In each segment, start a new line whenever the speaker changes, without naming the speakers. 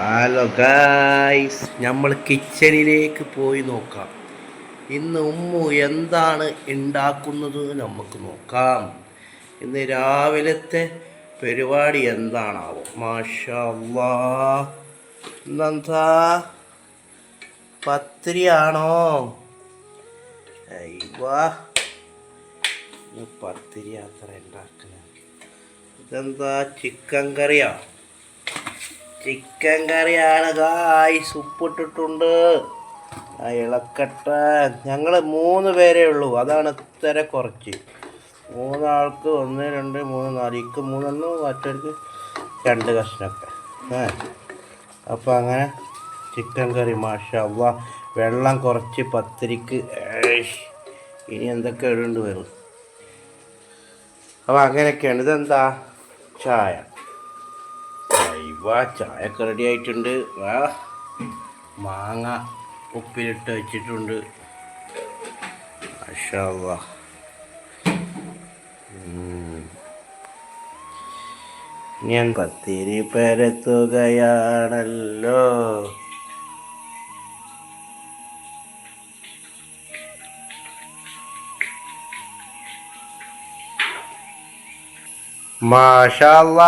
Hello guys നമ്മൾ കിച്ചണിലേക്ക് പോയി നോക്കാം. ഇന്ന് ഉമ്മു എന്താണ് ഉണ്ടാക്കുന്നത് നമുക്ക് നോക്കാം. ഇന്ന് രാവിലത്തെ പരിപാടി എന്താണാവോ? മാഷാ പത്തിരിയാണോ? പത്തിരി അത്ര ഉണ്ടാക്കുന്നത് ഇതെന്താ? ചിക്കൻ കറിയാ? ചിക്കൻ കറിയാണ് ഗായി ഉപ്പിട്ടിട്ടുണ്ട് ആ ഇളക്കട്ടെ. ഞങ്ങൾ മൂന്ന് പേരേ ഉള്ളൂ. അതാണ് ഇത്ര കുറച്ച്. മൂന്നാൾക്ക് ഒന്ന് രണ്ട് മൂന്ന് നാല്. ഇക്ക് മൂന്നെണ്ണം മറ്റവർക്ക് രണ്ട് കഷ്ണമൊക്കെ ഏ അപ്പോൾ അങ്ങനെ ചിക്കൻ കറി മാഷ വെള്ളം കുറച്ച് പത്തിരിക്ക്. ഇനി എന്തൊക്കെ ഇടേണ്ടി വരും? അപ്പോൾ അങ്ങനെയൊക്കെയാണ്. ഇതെന്താ? ചായ. വാ ചായയൊക്കെ റെഡി ആയിട്ടുണ്ട്. വാ മാങ്ങ ഉപ്പിലിട്ട് വെച്ചിട്ടുണ്ട്. ഞാൻ പത്തിരി പരത്തുകയാണല്ലോ. മാഷാല്ല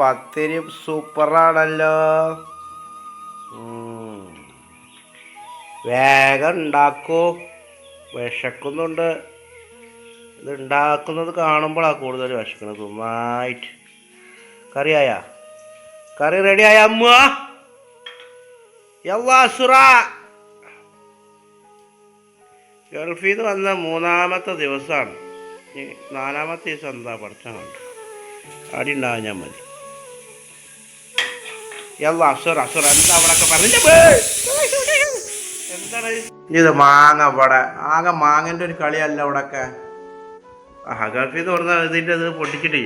പത്തിരി സൂപ്പറാണല്ലോ. വേഗം ഉണ്ടാക്കൂ. വിശക്കുന്നുണ്ട്. ഇത് ഉണ്ടാക്കുന്നത് കാണുമ്പോഴാണ് കൂടുതൽ വിശക്കുന്നത്. നന്നായിട്ട്. കറിയായ കറി റെഡിയായ അമ്മ? യല്ലാ സുറ. ഗൾഫിൽ നിന്ന് വന്ന മൂന്നാമത്തെ ദിവസമാണ് നാലാമത്തെ ദിവസം എന്താ പഠിച്ചാൽ കണ്ടു. അടി മതി. എന്താണ്? ഇത് മാങ്ങ ഇവിടെ ആകെ മാങ്ങന്റെ ഒരു കളിയല്ല ഇവിടൊക്കെ ആ ഗൾഫിൽ പറഞ്ഞാൽ ഇതിന്റെ ഇത് പൊട്ടിച്ചിട്ടേ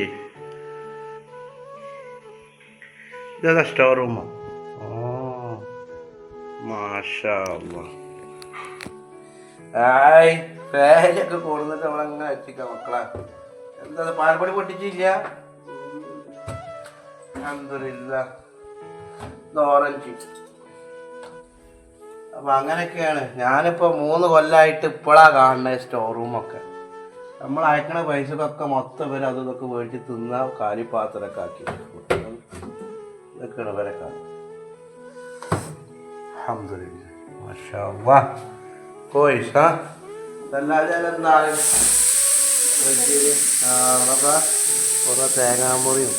ഇതാ സ്റ്റോർ റൂമോ ഓ മാഷാ. ആയ് കൊടുന്നിട്ട് നമ്മളങ്ങനെ വെച്ചിക്കാം മക്കളെ? എന്താ പാൽപ്പൊടി പൊട്ടിച്ചില്ല? അപ്പൊ അങ്ങനെയൊക്കെയാണ്. ഞാനിപ്പോ മൂന്ന് കൊല്ലായിട്ട് ഇപ്പോഴാ കാണുന്നത് സ്റ്റോർ റൂമൊക്കെ നമ്മൾ അയക്കണ പൈസക്കൊക്കെ മൊത്തം പേര് അത് ഇതൊക്കെ മേടിച്ച് തിന്ന കാലിപ്പാത്രമൊക്കെ ആക്കി ഇതൊക്കെയാണ് ഇവരെ കാണും മാഷാ തേങ്ങാമുറിയും.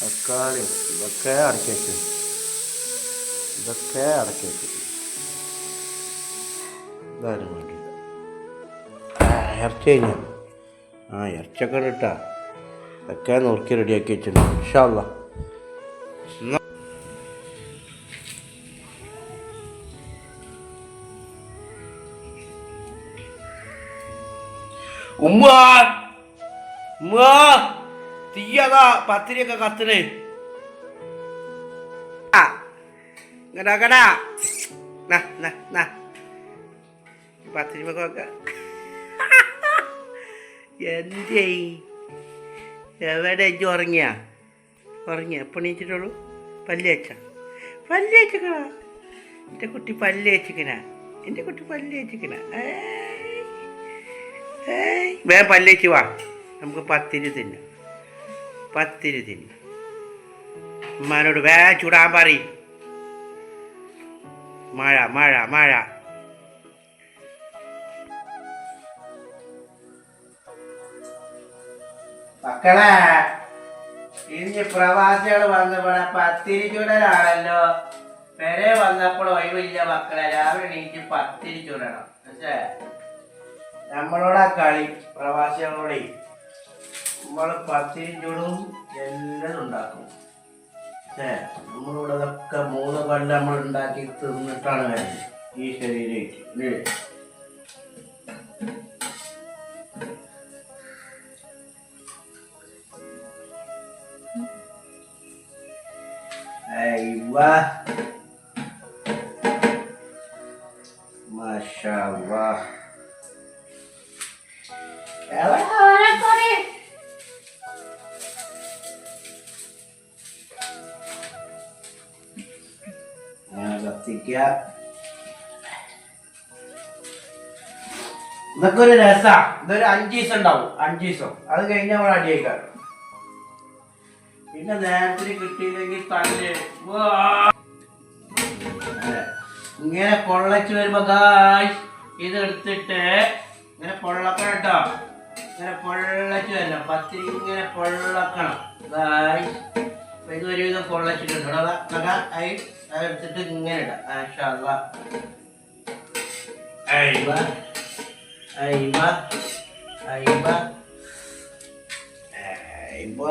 തക്കാളിയും ഇതൊക്കെ അടക്കി വയ്ക്കും ഇതൊക്കെ അടക്കി വയ്ക്കും ഇതാരും വേണ്ടില്ല ആ, ഇറച്ചി കഴിഞ്ഞു? ആ ഇറച്ചിയൊക്കെ ഇട്ടാ. ഇതൊക്കെ നുറുക്കി റെഡിയാക്കി വെച്ചിട്ടുണ്ട്. ഇഷ്ടമല്ല ഉമ്മ! ഉമ്മ! തീയതാ പത്തിരിയൊക്കെ കത്തിന്. ഇങ്ങടാ പത്തിരിമൊക്കെ എവിടെ ഇജ്ജ് ഉറങ്ങിയ? ഉറങ്ങിയ? എപ്പോൾ നീച്ചിട്ടുള്ളൂ പല്ല് വെച്ച പല്ല് വെച്ചിക്കണ എന്റെ കുട്ടി പല്ല് വെച്ചിക്കണ എന്റെ കുട്ടി പല്ല് വെച്ചിക്കണ വേഗം പല്ല് വെച്ച് വാ. നമുക്ക് പത്തിരി തിന്നാം. പത്തിരി തിന്നാം ഉമ്മാനോട് വേ ചൂടാൻ പറയും. മഴ മഴ മഴ. മക്കളെ ഇനി പ്രവാസികൾ വന്ന് ഇവിടെ പത്തിരി ചുടലാണല്ലോ പെരെ വന്നപ്പോൾ ഒഴിവില്ല മക്കളെ രാവിലെ എണീറ്റ് പത്തിരി ചുടണം പക്ഷേ നമ്മളോടാ കളി പ്രവാസികളോടെ. നമ്മളെ പത്തിരിയും ചൂടും എല്ലാം ഉണ്ടാക്കും. ഏ നമ്മളിവിടെ ഇതൊക്കെ മൂന്ന് കൊല്ലം നമ്മൾ ഉണ്ടാക്കി തിന്നിട്ടാണ് വരുന്നത് ഈ ശരീരയ്ക്ക് അല്ലേ ഇതൊക്കെ ഒരു രസാ. ഇതൊരു അഞ്ച് ഉണ്ടാവും. അഞ്ച് അത് കഴിഞ്ഞ് നമ്മൾ അടിയേക്കാം. പിന്നെ നേരത്തിന് കിട്ടിയില്ലെങ്കിൽ തന്നെ ഇങ്ങനെ പൊള്ളച്ച് വരുമ്പോ ഗായ് ഇത് എടുത്തിട്ട് ഇങ്ങനെ പൊള്ളക്കണം കേട്ടോ. ഇങ്ങനെ പൊള്ളച്ച് വരണം. പത്തിരി ഇങ്ങനെ പൊള്ളക്കണം. ഗായ് ഇത് ഒരുവിധം പൊള്ളച്ചിട്ടുണ്ട് അതാ ആയി. അതെടുത്തിട്ട് ഇങ്ങനെ ഇടാം. ആഷാ അയ്യ അയ്യ അയ്യ അയ്യ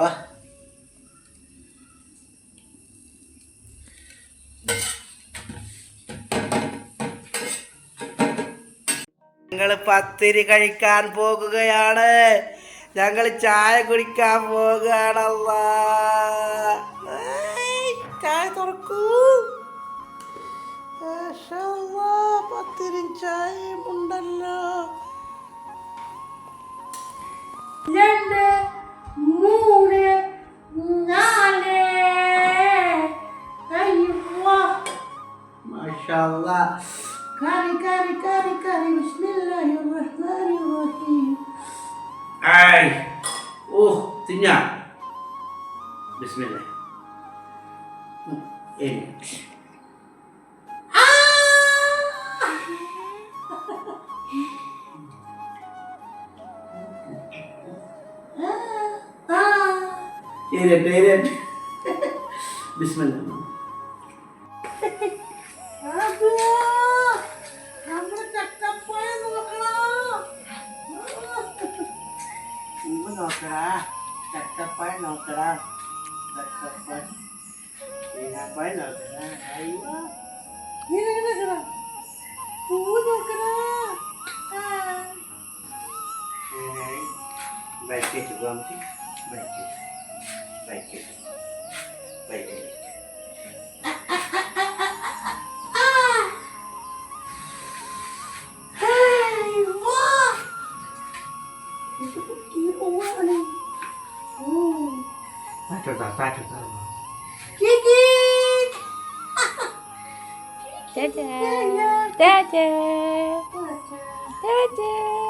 ഞങ്ങൾ പത്തിരി കഴിക്കാൻ പോകുകയാണ്. ഞങ്ങൾ ചായ കുടിക്കാൻ പോകുകയാണല്ല. അല്ലാ, പത്തിരി ചായയും ഉണ്ടല്ലോ
രണ്ട് മൂന്ന് നാല് അയ്യോ
മാഷാ അല്ലാ.
കറി കറി കറി കറി ബിസ്മില്ലാഹിർ റഹ്മാനിർ
ఏదంటే ఏదంటే బిస్మిల్లా. 发
给他？姐
姐，姐姐，
姐姐，姐姐。